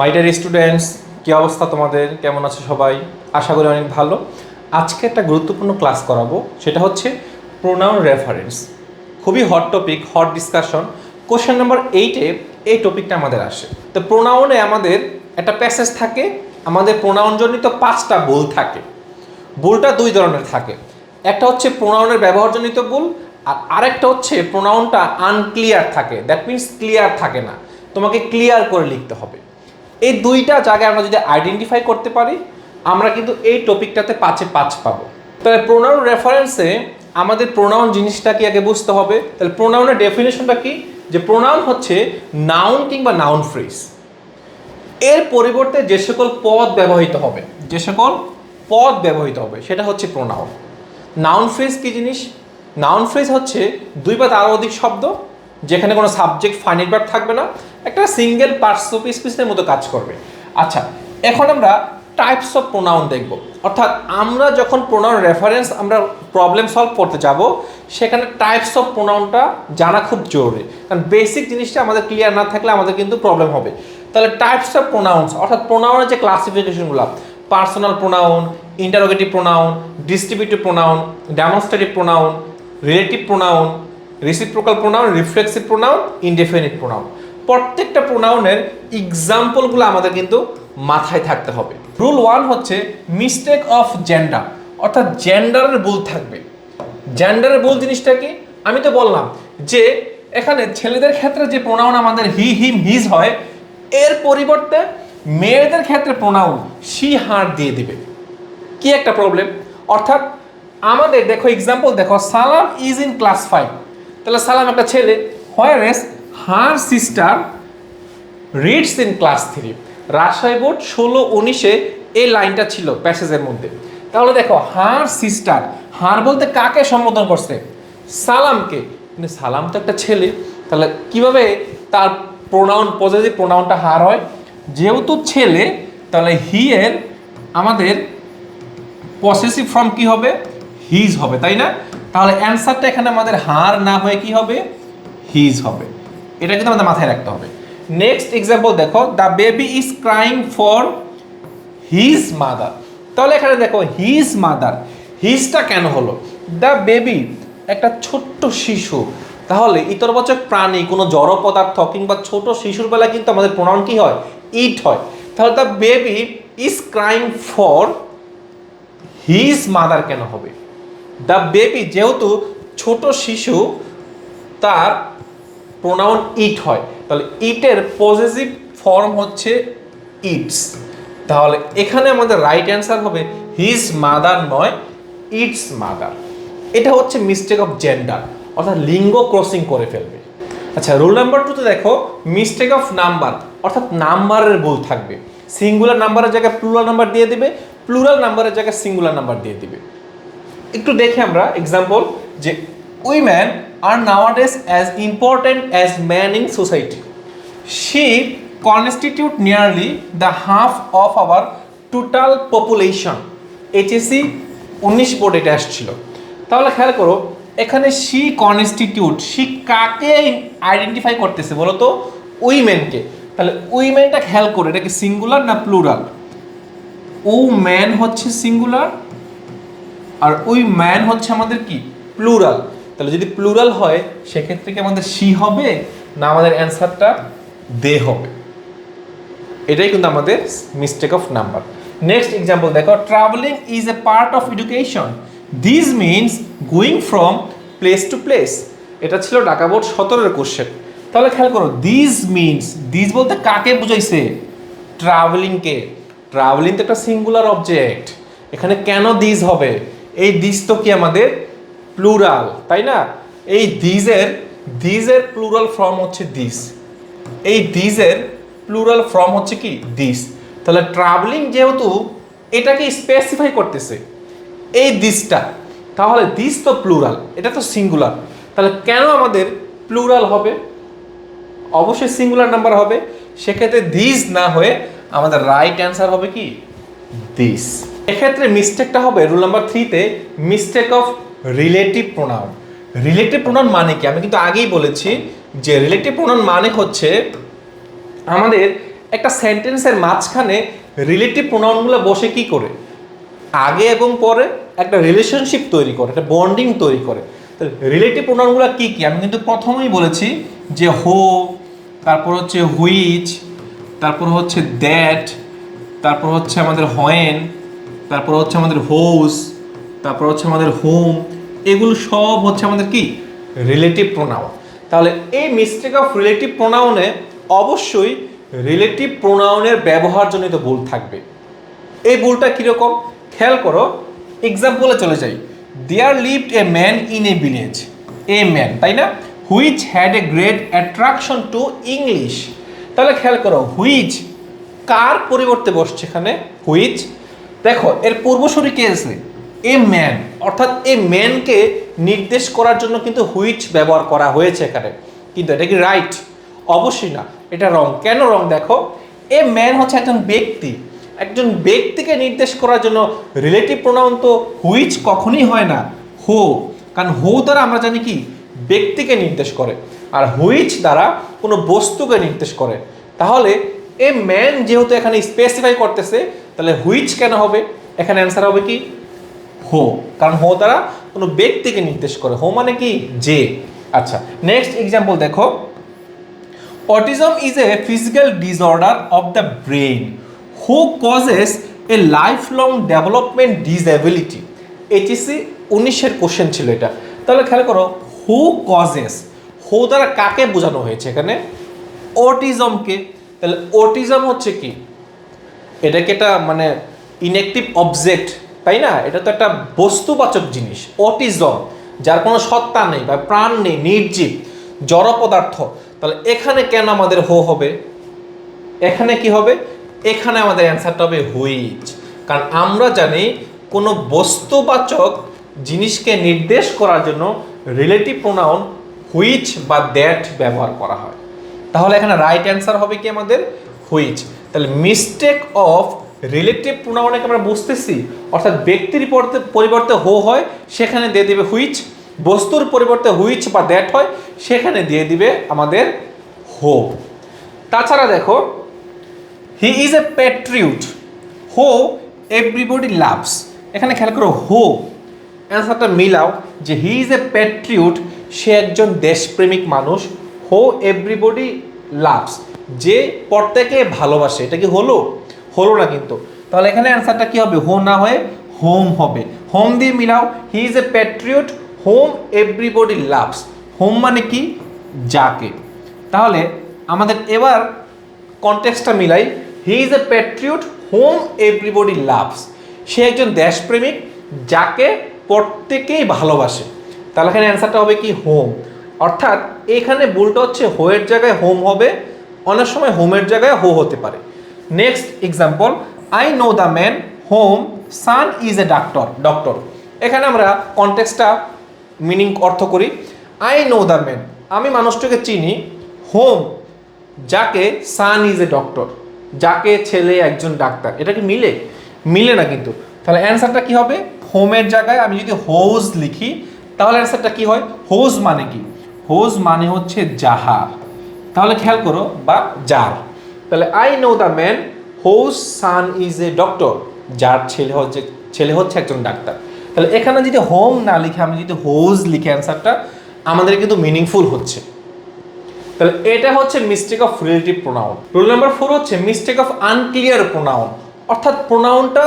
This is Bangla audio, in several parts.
মাই ডিয়ার স্টুডেন্টস কী অবস্থা তোমাদের? কেমন আছো সবাই? আশা করি অনেক ভালো। আজকে একটা গুরুত্বপূর্ণ ক্লাস করাবো। সেটা হচ্ছে প্রোনাউন রেফারেন্স খুবই hot topic hot discussion question number এইটে এই টপিকটা আমাদের আসে। তো প্রোনাউনে আমাদের একটা প্যাসেজ থাকে। আমাদের প্রোনাউন জনিত পাঁচটা ভুল থাকে। ভুলটা দুই ধরনের থাকে। একটা হচ্ছে প্রোনাউনের ব্যবহারজনিত ভুল, আর আরেকটা হচ্ছে প্রোনাউনটা আনক্লিয়ার থাকে। দ্যাট মিন্স ক্লিয়ার থাকে না। তোমাকে ক্লিয়ার করে লিখতে হবে। এই দুইটা জায়গায় আমরা যদি আইডেন্টিফাই করতে পারি, আমরা কিন্তু এই টপিকটাতে পাঁচে পাঁচ পাবো। তাহলে প্রোনাউন রেফারেন্সে আমাদের প্রোনাউন জিনিসটা কি আগে বুঝতে হবে? তাহলে প্রোনাউনের ডেফিনেশনটা কি? যে প্রোনাউন হচ্ছে নাউন কিংবা নাউন ফ্রেজ এর পরিবর্তে যে সকল পদ ব্যবহৃত হবে, যে সকল পদ ব্যবহৃত হবে, সেটা হচ্ছে প্রোনাউন নাউন ফ্রেজ কি জিনিস? নাউন ফ্রেজ হচ্ছে দুই বা তার অধিক শব্দ যেখানে কোনো সাবজেক্ট ফাইনাইট ভার্ব থাকবে না, একটা সিঙ্গেল পার্টস অফ স্পিচের মতো কাজ করবে। আচ্ছা এখন আমরা টাইপস অফ প্রোনাউন দেখব। অর্থাৎ আমরা যখন প্রোনাউন রেফারেন্স আমরা প্রবলেম সলভ করতে যাব, সেখানে টাইপস অফ প্রোনাউনটা জানা খুব জরুরি। কারণ বেসিক জিনিসটা আমাদের ক্লিয়ার না থাকলে আমাদের কিন্তু প্রবলেম হবে। তাহলে টাইপস অফ প্রোনাউন্স অর্থাৎ প্রোনাউনের যে ক্লাসিফিকেশনগুলো personal pronoun interrogative pronoun distributive pronoun demonstrative pronoun relative pronoun reciprocal pronoun reflexive pronoun indefinite pronoun প্রত্যেকটা প্রোনাউনের এক্সাম্পলগুলো আমাদের কিন্তু মাথায় থাকতে হবে। রুল ওয়ান হচ্ছে মিস্টেক অফ জেন্ডার অর্থাৎ জেন্ডারের ভুল থাকবে। জেন্ডারের ভুল জিনিসটা কি? আমি তো বললাম যে এখানে ছেলেদের ক্ষেত্রে যে প্রোনাউন আমাদের হি হিম হিজ হয়, এর পরিবর্তে মেয়েদের ক্ষেত্রে প্রোনাউন শি হার দিয়ে দিবে। কি একটা প্রবলেম অর্থাৎ আমাদের দেখো এক্সাম্পল দেখো সালাম ইজ ইন ক্লাস ফাইভ তাহলে সালাম একটা ছেলে where is her sister reads in class three Rajshahi board ষোলো উনিশে এই লাইনটা ছিল প্যাসেজের মধ্যে। তাহলে দেখো হার সিস্টার হার বলতে কাকে সম্বোধন করছে? সালামকে। কিন্তু সালাম তো একটা ছেলে। তাহলে কীভাবে তার প্রোনাউন পজিটিভ প্রোনাউনটা হার হয়? যেহেতু ছেলে, তাহলে হি এর আমাদের পসেসিভ ফর্ম কি হবে? হিজ হবে, তাই না? তাহলে অ্যান্সারটা এখানে আমাদের হার না হয়ে কি হবে? হিজ হবে। এটা কিন্তু আমাদের মাথায় রাখতে হবে। নেক্সট এক্সাম্পল দেখো the baby is crying for his mother তাহলে এখানে দেখো হিজ মাদার হিজটা কেন হলো? দ্য বেবি একটা ছোট্ট শিশু। তাহলে ইতরবাচক প্রাণী, কোনো জড় পদার্থ কিংবা ছোট শিশুর বেলায় কিন্তু আমাদের প্রণাম কি হয়? ইট হয়। তাহলে the baby is crying for his mother কেন হবে? দ্য বেবি যেহেতু ছোট শিশু, তার প্রোনাউন ইট হয়। তাহলে ইটের পজিটিভ ফর্ম হচ্ছে ইটস তাহলে এখানে আমাদের রাইট অ্যান্সার হবে হিজ মাদার নয় ইটস মাদার এটা হচ্ছে মিস্টেক অফ জেন্ডার অর্থাৎ লিঙ্গ ক্রসিং করে ফেলবে। আচ্ছা রুল নাম্বার টুতে দেখো মিস্টেক অফ নাম্বার অর্থাৎ নাম্বারের ভুল থাকবে। সিঙ্গুলার নাম্বারের জায়গায় প্লুরাল নাম্বার দিয়ে দিবে প্লুরাল নাম্বারের জায়গায় সিঙ্গুলার নাম্বার দিয়ে দিবে। একটু দেখে আমরা এক্সাম্পল যে women are nowadays as important as man in society she constitute nearly the half of our total population HSC উনিশ বোর্ড এটা আসছিল তাহলে খেয়াল করো, এখানে শি কনস্টিটিউট শি কাকে আইডেন্টিফাই করতেছে বলো তো উইমেনকে তাহলে উইমেনটা খেয়াল করো, এটা কি সিঙ্গুলার না প্লুরাল ও ম্যান হচ্ছে সিঙ্গুলার আর ওই ম্যান হচ্ছে আমাদের কি? প্লুরাল তাহলে যদি প্লুরাল হয়, সেক্ষেত্রে কি আমাদের সি হবে না আমাদের অ্যান্সারটা দে হবে? এটাই কিন্তু আমাদের mistake of number next example দেখো travelling is a part of education this means going from place to place এটা ছিল ঢাকা বোর্ড সতেরোর কোশ্চেন তাহলে খেয়াল করো দিস মিনস দিস বলতে কাকে বুঝাইছে? ট্রাভেলিংকে ট্রাভেলিং তো একটা সিঙ্গুলার অবজেক্ট এখানে কেন দিস হবে? এই দিস তো কি আমাদের? প্লুরাল, তাই না? এই দিজের দিজের প্লুরাল ফর্ম হচ্ছে দিস এই দিজের প্লুরাল ফর্ম হচ্ছে কি? দিস তাহলে ট্রাভেলিং যেহেতু, এটাকে স্পেসিফাই করতেছে। এই দিসটা তাহলে দিস তো প্লুরাল, এটা তো সিঙ্গুলার তাহলে কেন আমাদের প্লুরাল হবে? অবশ্যই সিঙ্গুলার নাম্বার হবে। সেক্ষেত্রে দিস না হয়ে আমাদের রাইট অ্যান্সার হবে কি? দিস এক্ষেত্রে মিস্টেকটা হবে রুল নাম্বার থ্রিতে mistake of relative pronoun relative pronoun মানে কি? আমি কিন্তু আগেই বলেছি যে রিলেটিভ প্রোনাউন মানে হচ্ছে আমাদের একটা সেন্টেন্সের মাঝখানে রিলেটিভ প্রোনাউনগুলো বসে কি করে? আগে এবং পরে একটা রিলেশনশিপ তৈরি করে, একটা বন্ডিং তৈরি করে। রিলেটিভ প্রোনাউনগুলো কি কি? আমি কিন্তু প্রথমেই বলেছি যে হো তারপর হচ্ছে হুইচ তারপর হচ্ছে দ্যাট তারপর হচ্ছে আমাদের হয়েন তারপর হচ্ছে আমাদের হোস, তারপর হচ্ছে আমাদের হোম, এগুলো সব হচ্ছে আমাদের কি? রিলেটিভ প্রোনাউন তাহলে এই মিস্টেক অফ রিলেটিভ প্রোনাউনে অবশ্যই রিলেটিভ প্রোনাউনের ব্যবহারজনিত ভুল থাকবে। এই ভুলটা কীরকম? খেয়াল করো এক্সাম্পলে চলে যাই। There lived a man in a village a man তাই না? Which had a great attraction to English তাহলে খেয়াল করো হুইচ কার পরিবর্তে বসছে এখানে? হুইচ দেখো, এর পূর্বসূরি কে আছে? এ ম্যান অর্থাৎ এ ম্যানকে নির্দেশ করার জন্য কিন্তু হুইচ ব্যবহার করা হয়েছে এখানে। কিন্তু এটা কি রাইট অবশ্যই না। এটা রং কেন রং দেখো? এ ম্যান হচ্ছে একজন ব্যক্তি। একজন ব্যক্তিকে নির্দেশ করার জন্য রিলেটিভ প্রোনাউন তো হুইচ কখনই হয় না। হো কারণ হো দ্বারা আমরা জানি কি? ব্যক্তিকে নির্দেশ করে। আর হুইচ দ্বারা কোনো বস্তুকে নির্দেশ করে। তাহলে এ ম্যান যেহেতু এখানে স্পেসিফাই করতেছে তাহলে হুইচ কেন হবে? এখানে অ্যান্সার হবে কি? হো কারণ হো দ্বারা কোনো ব্যক্তিকে নির্দেশ করে। হো মানে কি? যে। আচ্ছা নেক্সট এক্সাম্পল দেখো। Autism is a physical disorder of the brain who causes a life long development disability HSC উনিশের কোশ্চেন ছিল এটা। তাহলে খেয়াল করো হু কজেস হু দ্বারা কাকে বোঝানো হয়েছে এখানে? অটিজমকে তাহলে অটিজম হচ্ছে কি? এটা একটা মানে ইনএক্টিভ অবজেক্ট তাই না? এটা তো একটা বস্তুবাচক জিনিস অটিজম যার কোনো সত্তা নেই বা প্রাণ নেই, নির্জীব, জড় পদার্থ। তাহলে এখানে কেন আমাদের হো হবে? এখানে কি হবে? এখানে আমাদের অ্যান্সারটা হবে হুইচ কারণ আমরা জানি কোনো বস্তুবাচক জিনিসকে নির্দেশ করার জন্য রিলেটিভ প্রোনাউন হুইচ বা দ্যাট ব্যবহার করা হয়। তাহলে এখানে রাইট অ্যান্সার হবে কি আমাদের? হুইচ তাহলে মিস্টেক অফ রিলেটিভ প্রোনাউনকে আমরা বুঝতেছি? অর্থাৎ ব্যক্তির পরিবর্তে হো হয়, সেখানে দিয়ে দিবে হুইচ বস্তুর পরিবর্তে হুইচ বা দ্যাট হয়, সেখানে দিয়ে দিবে আমাদের হো তাছাড়া দেখো হি ইজ এ প্যাট্রিউট হো এভরিবডি লাভস এখানে খেয়াল করো হো অ্যান্সারটা মিলাও, যে হি ইজ এ প্যাট্রিউট সে একজন দেশপ্রেমিক মানুষ হো এভরিবডি লাভস যে প্রত্যেকে ভালোবাসে, এটা কি হলো? হলো না কিন্তু। তাহলে এখানে অ্যান্সারটা কি হবে? হো না হয়ে হোম হবে। হোম দিয়ে মিলাও, he is a patriot whom everybody loves. Whom মানে কি? যাকে। তাহলে আমাদের এবার কনটেক্সটটা মিলাই, he is a patriot, whom everybody loves. সে একজন দেশপ্রেমিক, যাকে প্রত্যেকেই ভালোবাসে। তাহলে এখানে অ্যান্সারটা হবে কি? হোম। অর্থাৎ এখানে ভুলটা হচ্ছে হোয়ের জায়গায় হোম হবে অনেক সময় হোমের জায়গায় হো হতে পারে। Next example I know the man whom son is a doctor doctor এখানে আমরা কনটেক্সটটা মিনিং অর্থ করি। আই নো দ্য ম্যান আমি মানুষটাকে চিনি হোম যাকে সান ইজ এ ডক্টর যাকে ছেলে একজন ডাক্তার। এটা কি মিলে? মিলে না কিন্তু। তাহলে অ্যান্সারটা কি হবে? হোমের জায়গায় আমি যদি হোজ লিখি, তাহলে অ্যান্সারটা কি হয়? হোজ মানে কি? হোজ মানে হচ্ছে যাহা তাহলে খেয়াল করো, বা যার। তাহলে I know the man whose son is a doctor যার ছেলে হচ্ছে ছেলে হচ্ছে একজন ডাক্তার। তাহলে এখানে যদি হোম না লিখে, আমি যদি হোজ লিখে অ্যান্সারটা আমাদের কিন্তু মিনিংফুল হচ্ছে। তাহলে এটা হচ্ছে mistake of relative pronoun rule number four হচ্ছে মিস্টেক অফ আনক্লিয়ার প্রোনাউন অর্থাৎ প্রোনাউনটা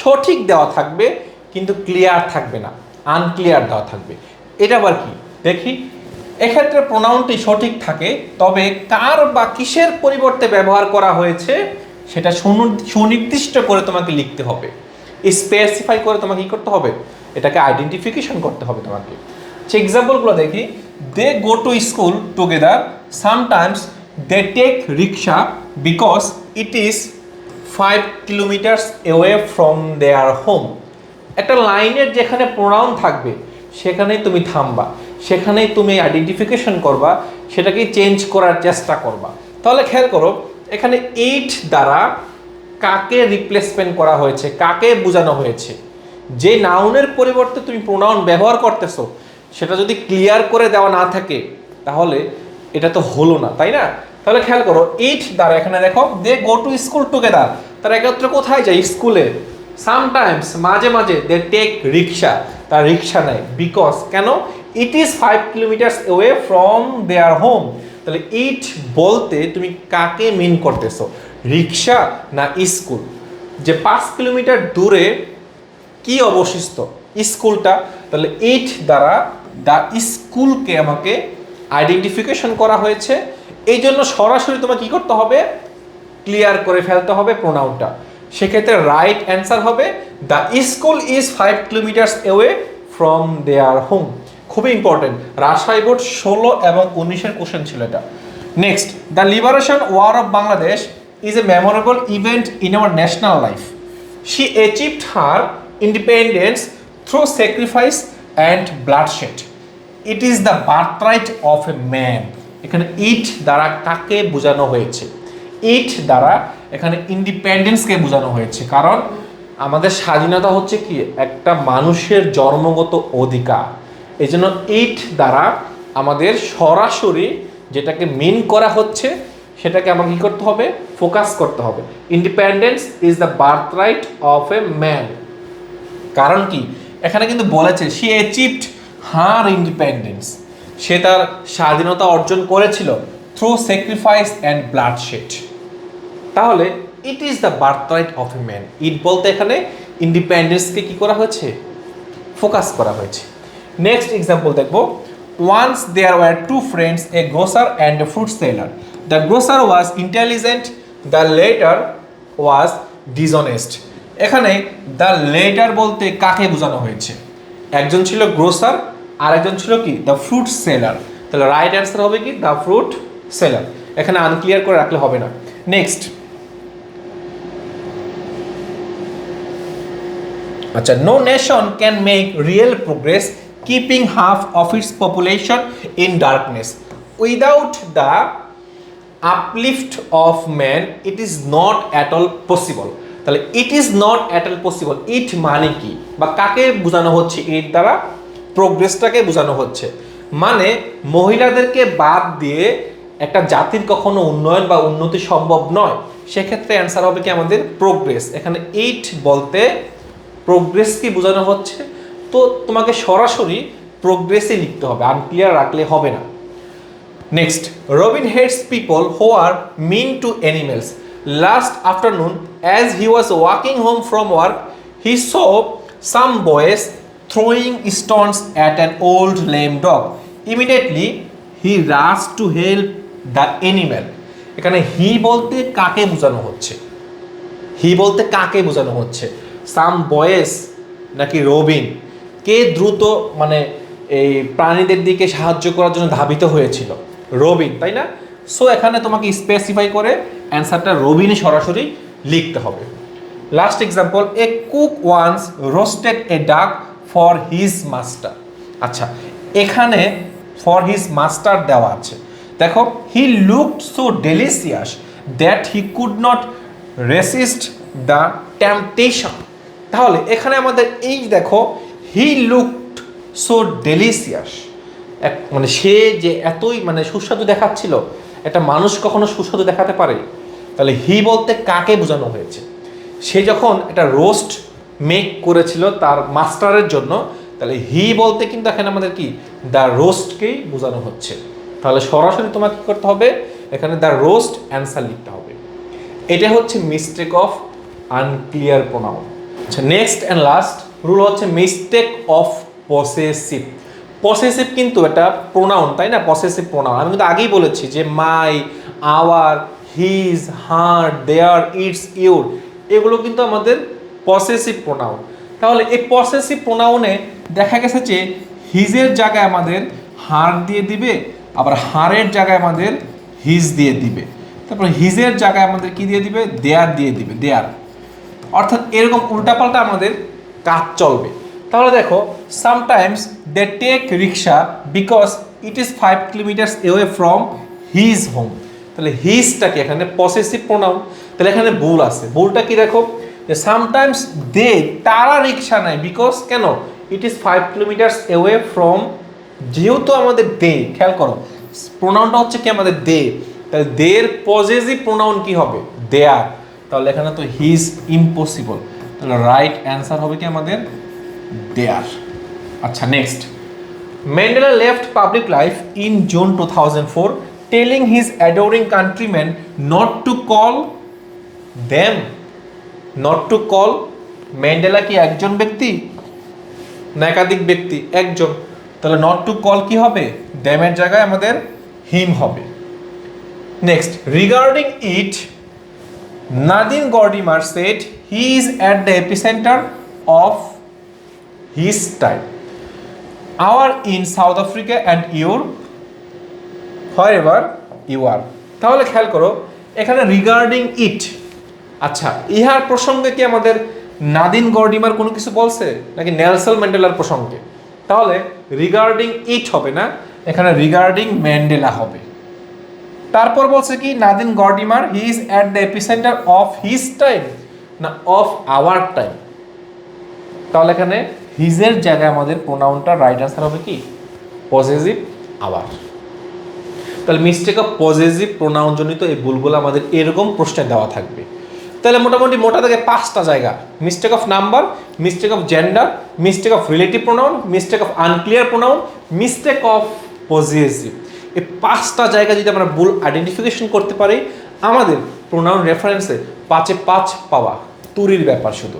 সঠিক দেওয়া থাকবে, কিন্তু ক্লিয়ার থাকবে না। আনক্লিয়ার দেওয়া থাকবে। এটা আবার কি? দেখি। এক্ষেত্রে প্রোনাউনটি সঠিক থাকে, তবে কার বা কিসের পরিবর্তে ব্যবহার করা হয়েছে সেটা সুনি- সুনির্দিষ্ট করে তোমাকে লিখতে হবে। স্পেসিফাই করে তোমাকে কী করতে হবে? এটাকে আইডেন্টিফিকেশন করতে হবে তোমাকে। সে এক্সাম্পলগুলো দেখি। They go to school together sometimes they take rickshaw because it is five kilometres away from their home একটা লাইনের যেখানে প্রোনাউন থাকবে, সেখানেই তুমি থামবা। সেখানেই তুমি আইডেন্টিফিকেশন করবা সেটাকে চেঞ্জ করার চেষ্টা করবা। তাহলে খেয়াল করো, এখানে এইট দ্বারা কাকে রিপ্লেসমেন্ট করা হয়েছে, কাকে বোঝানো হয়েছে। যে নাউনের পরিবর্তে তুমি প্রোনাউন ব্যবহার করতেছো, সেটা যদি ক্লিয়ার করে দেওয়া না থাকে, তাহলে এটা তো হলো না, তাই না? তাহলে খেয়াল করো এইট দ্বারা এখানে দেখো they go to school together তারা একত্রে কোথায় যায়? স্কুলে সামটাইমস মাঝে মাঝে দে টেক রিক্সা তার রিক্সা নেয় বিকজ কেন? It is five kilometres way from their home তাহলে ইট বলতে তুমি কাকে মিন করতেছো? রিক্সা না স্কুল যে পাঁচ কিলোমিটার দূরে কি অবশিষ্ট? স্কুলটা তাহলে ইট দ্বারা দ্য স্কুলকে আমাকে আইডেন্টিফিকেশন করা হয়েছে। এই জন্য সরাসরি তোমাকে কী করতে হবে? ক্লিয়ার করে ফেলতে হবে প্রোনাউনটা সেক্ষেত্রে রাইট অ্যান্সার হবে the school is five kilometres away from their home খুবই ইম্পর্টেন্ট রাজশাহী বোর্ড ষোলো এবং উনিশের কোশ্চেন ছিল এটা। Next the liberation war of Bangladesh is a memorable event in our national life She achieved her independence through sacrifice and bloodshed. It is the birthright of a man এখানে ইট দ্বারা কাকে বোঝানো হয়েছে? ইট দ্বারা এখানে ইন্ডিপেন্ডেন্সকে বোঝানো হয়েছে। কারণ আমাদের স্বাধীনতা হচ্ছে কি? একটা মানুষের জন্মগত অধিকার। এই জন্য ইট দ্বারা আমাদের সরাসরি যেটাকে মিন করা হচ্ছে, সেটাকে আমাকে কী করতে হবে? ফোকাস করতে হবে। Independence is the birth right of a man কারণ কি? এখানে কিন্তু বলেছে সে অ্যাচিভড হার ইন্ডিপেন্ডেন্স সে তার স্বাধীনতা অর্জন করেছিল থ্রু স্যাক্রিফাইস অ্যান্ড ব্লাডশেড তাহলে it is the birthright of a man it বলতে এখানে ইন্ডিপেন্ডেন্সকে কি করা হয়েছে? ফোকাস করা হয়েছে। নেক্সট এক্সাম্পল দেখব। Once there were two friends a grocer and a fruit seller the grocer was intelligent the latter was dishonest এখানে দ্য লেটার বলতে কাকে বোঝানো হয়েছে? একজন ছিল গ্রোসার আর একজন ছিল কি? দ্য ফ্রুট সেলার তাহলে রাইট অ্যান্সার হবে কি? দ্য ফ্রুট সেলার এখানে আনক্লিয়ার করে রাখলে হবে না। নেক্সট আচ্ছা no nation can make real progress keeping half of its population in darkness without the uplift of man it is not at all possible তাহলে it is not at all possible it মানে কি? বা কাকে বোঝানো হচ্ছে এর দ্বারা? প্রোগ্রেসটাকে বোঝানো হচ্ছে। মানে মহিলাদেরকে বাদ দিয়ে একটা জাতির কখনো উন্নয়ন বা উন্নতি সম্ভব নয়। সেক্ষেত্রে অ্যান্সার হবে কি আমাদের প্রোগ্রেস এখানে ইট বলতে প্রোগ্রেস কি বোঝানো হচ্ছে? তো তোমাকে সরাসরি প্রোগ্রেসই লিখতে হবে আনক্লিয়ার রাখলে হবে না। Next Robin hates people who are mean to animals last afternoon as he was walking home from work he saw some boys throwing stones at an old lame dog immediately he rush to help the animal এখানে হি বলতে কাকে বোঝানো হচ্ছে? হি বলতে কাকে বোঝানো হচ্ছে? সাম বয়েস নাকি রবিন কে দ্রুত মানে এই প্রাণীদের দিকে সাহায্য করার জন্য ধাবিত হয়েছিল? রবিন, তাই না? সো এখানে তোমাকে স্পেসিফাই করে অ্যান্সারটা রবিনই সরাসরি লিখতে হবে। Last example a cook once roasted a duck for his master আচ্ছা এখানে ফর হিজ মাস্টার দেওয়া আছে। দেখো he look so delicious that he could not resist the temptation তাহলে, এখানে আমাদের এই দেখো হি লুকড সো ডেলিসিয়াস এক মানে সে যে এতই মানে সুস্বাদু দেখাচ্ছিল, একটা মানুষ কখনো সুস্বাদু দেখাতে পারে? তাহলে হি বলতে কাকে বোঝানো হয়েছে? সে যখন একটা রোস্ট মেক করেছিল তার মাস্টারের জন্য, তাহলে হি বলতে কিন্তু এখানে আমাদের কি? দ্য রোস্টকেই বোঝানো হচ্ছে। তাহলে সরাসরি তোমাকে কী করতে হবে? এখানে দ্য রোস্ট অ্যান্সার লিখতে হবে। এটা হচ্ছে মিস্টেক অফ আনক্লিয়ার প্রোনাউন আচ্ছা নেক্সট অ্যান্ড লাস্ট রুল হচ্ছে মিস্টেক অফ পসেসিভ পসেসিভ কিন্তু এটা প্রোনাউন তাই না? পসেসিভ প্রোনাউন আমি কিন্তু আগেই বলেছি যে my our his her their its your এগুলো কিন্তু আমাদের পসেসিভ প্রোনাউন তাহলে এই পসেসিভ প্রোনাউনে দেখা গেছে যে হিজের জায়গায় আমাদের হার দিয়ে দিবে, আবার হারের জায়গায় আমাদের হিজ দিয়ে দিবে। তারপর হিজের জায়গায় আমাদের কি দিয়ে দিবে? দেয়ার দিয়ে দিবে দেয়ার অর্থাৎ এরকম উল্টাপাল্টা আমাদের কাজ চলবে। তাহলে দেখো sometimes they take rickshaw because it is five kilometres away from his home তাহলে হিজটাকে এখানে পসেসিভ প্রোনাউন তাহলে এখানে ভুল আছে। ভুলটা কি দেখো? যে সামটাইমস দে তারা রিক্সা নেয় বিকজ কেন? It is five kilometres away from যেহেতু আমাদের দে খেয়াল করো প্রোনাউনটা হচ্ছে কি আমাদের দে তাহলে দের পজেসিভ প্রোনাউন কি হবে? দেয়ার তাহলে এখানে তো হিজ ইম্পসিবল তাহলে রাইট অ্যান্সার হবে কি আমাদের? দেয়ার আচ্ছা next Mandela left public life in June 2004, telling his adoring countrymen not to call them not to call Mandela কি একজন ব্যক্তি? না একাধিক ব্যক্তি একজন। তাহলে নট টু কল কি হবে? দ্যামের জায়গায় আমাদের হিম হবে। Next regarding it Nadine Gordimer set he is at the epicentre of his time our in South Africa and your হয় এবার ইউ আর তাহলে খেয়াল করো, এখানে রিগার্ডিং ইট আচ্ছা ইহার প্রসঙ্গে কি আমাদের নাদিন গর্ডিমার কোনো কিছু বলছে? নাকি নেলসন ম্যান্ডেলার প্রসঙ্গে? তাহলে রিগার্ডিং ইট হবে না, এখানে রিগার্ডিং ম্যান্ডেলা হবে। তারপর বলছে কি, Nadine Gordimer he is at the epicentre of his time না অফ আওয়ার টাইম তাহলে এখানে হিজের জায়গায় আমাদের প্রোনাউনটা রাইট আনসার হবে কি? পজিটিভ আওয়ার তাহলে মিস্টেক অফ পজিটিভ প্রোনাউন জনিত এই ভুলগুলো আমাদের এরকম প্রশ্নে দেওয়া থাকবে। তাহলে মোটামুটি মোটা থেকে পাঁচটা জায়গা। Mistake of number mistake of gender mistake of relative pronoun mistake of unclear pronoun mistake of positive এই পাঁচটা জায়গা যদি আমরা ভুল আইডেন্টিফিকেশন করতে পারি, আমাদের প্রোনাউন রেফারেন্সে পাঁচে পাঁচ পাওয়া। তুরির ব্যাপার শুধু।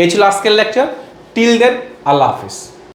এই ছিল আজকের লেকচার টিল দেন আল্লাহ হাফিজ।